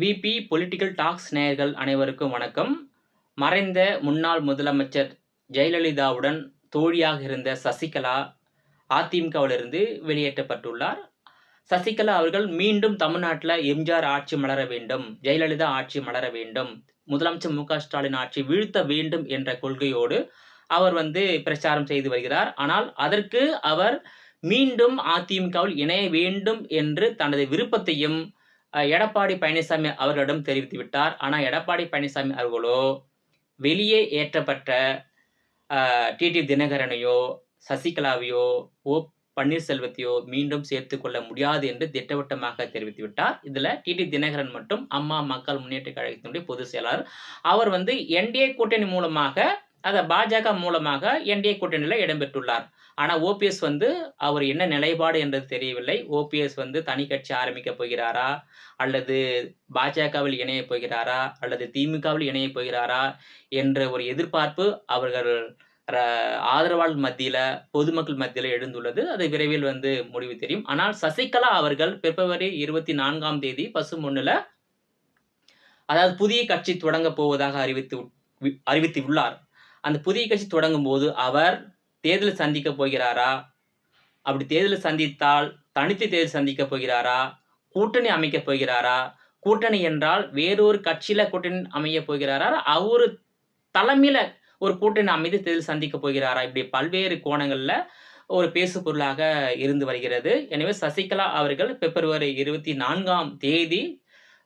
VP political tax நேயர்கள் அனைவருக்கும் வணக்கம். மறைந்த முன்னாள் முதலமைச்சர் ஜெயலலிதாவுடன் தோழியாக இருந்த சசிகலா அதிமுகவிலிருந்து வெளியேற்றப்பட்டுள்ளார். சசிகலா அவர்கள் மீண்டும் தமிழ்நாட்டில் எம்ஜிஆர் ஆட்சி மலர வேண்டும் ஜெயலலிதா ஆட்சி மலர வேண்டும் முதலமைச்சர் மு ஸ்டாலின் ஆட்சி வீழ்த்த வேண்டும் என்ற கொள்கையோடு அவர் வந்து பிரச்சாரம் செய்து வருகிறார். ஆனால் அதற்கு அவர் மீண்டும் அதிமுகவில் இணைய வேண்டும் என்று தனது விருப்பத்தையும் எடப்பாடி பழனிசாமி அவர்களிடம் தெரிவித்து விட்டார் ஆனால் எடப்பாடி பழனிசாமி அவர்களோ வெளியே ஏற்றப்பட்ட டிடி தினகரனையோ சசிகலாவையோ ஓ பன்னீர்செல்வத்தையோ மீண்டும் சேர்த்து கொள்ள முடியாது என்று திட்டவட்டமாக தெரிவித்து விட்டார் இதில் டிடி தினகரன் மட்டும் அம்மா மக்கள் முன்னேற்ற கழகத்தினுடைய பொதுச் செயலாளர். அவர் வந்து என்டிஏ கூட்டணி மூலமாக அதை பாஜக மூலமாக என்டிஏ கூட்டணியில் இடம்பெற்றுள்ளார். ஆனால் ஓபிஎஸ் வந்து அவர் என்ன நிலைப்பாடு என்றது தெரியவில்லை. ஓபிஎஸ் வந்து தனி கட்சி ஆரம்பிக்க போகிறாரா? அல்லது பாஜகவில் இணைய போகிறாரா? அல்லது திமுகவில் இணைய போகிறாரா? என்ற ஒரு எதிர்பார்ப்பு அவர்கள் ர- ஆதரவாளர் மத்தியில் பொதுமக்கள் மத்தியில் எழுந்துள்ளது. அது விரைவில் வந்து முடிவு தெரியும். ஆனால் சசிகலா அவர்கள் பிப்ரவரி இருபத்தி நான்காம் தேதி பசுமொன்னுல அதாவது புதிய கட்சி தொடங்க போவதாக அறிவித்து அறிவித்து அறிவித்துள்ளார். அந்த புதிய கட்சி தொடங்கும் போது அவர் தேர்தல் சந்திக்க போகிறாரா? அப்படி தேர்தல் சந்தித்தால் தனித்து தேர்தல் சந்திக்க போகிறாரா? கூட்டணி அமைக்க போகிறாரா? கூட்டணி என்றால் வேறொரு கட்சியில கூட்டணி அமைய போகிறாரா? அவர் தலைமையில ஒரு கூட்டணி அமைத்து தேர்தல் சந்திக்க போகிறாரா? இப்படி பல்வேறு கோணங்கள்ல ஒரு பேசு பொருளாக இருந்து வருகிறது. எனவே சசிகலா அவர்கள் பிப்ரவரி இருபத்தி நான்காம் தேதி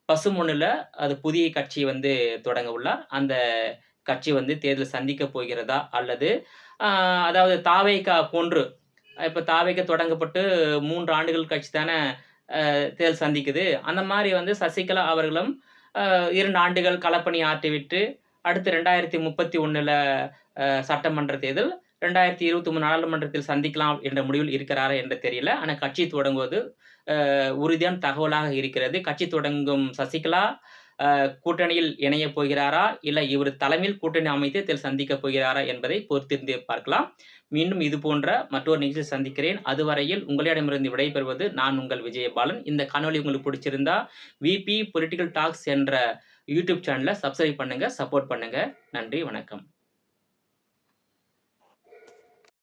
பசுமொன்னுல அது புதிய கட்சி வந்து தொடங்க உள்ளார். அந்த கட்சி வந்து தேர்தல் சந்திக்க போகிறதா? அல்லது அதாவது தாவேகா போன்று இப்போ தாவேக தொடங்கப்பட்டு மூன்று ஆண்டுகள் கட்சி தானே தேர்தல் சந்திக்குது. அந்த மாதிரி வந்து சசிகலா அவர்களும் இரண்டு ஆண்டுகள் களப்பணி ஆற்றிவிட்டு அடுத்து ரெண்டாயிரத்தி முப்பத்தி ஒன்றில் சட்டமன்ற தேர்தல் ரெண்டாயிரத்தி இருபத்தி மூணு நாடாளுமன்றத்தில் சந்திக்கலாம் என்ற முடிவில் இருக்கிறாரா என்று தெரியல. ஆனால் கட்சி தொடங்குவது உறுதியான தகவலாக இருக்கிறது. கட்சி தொடங்கும் சசிகலா கூட்டணியில் இணைய போகிறாரா? இல்லை இவர் தலைமையில் கூட்டணி அமைத்து இதில் சந்திக்க போகிறாரா என்பதை பொறுத்திருந்து பார்க்கலாம். மீண்டும் இது போன்ற மற்றொரு நிகழ்ச்சி சந்திக்கிறேன். அதுவரையில் உங்களிடமிருந்து விடைபெறுவது நான் உங்கள் விஜயபாலன். இந்த காணொளி உங்களுக்கு பிடிச்சிருந்தா விபி பொலிட்டிக்கல் டாக்ஸ் என்ற யூடியூப் சேனலை சப்ஸ்கிரைப் பண்ணுங்கள் சப்போர்ட் பண்ணுங்கள் நன்றி வணக்கம்.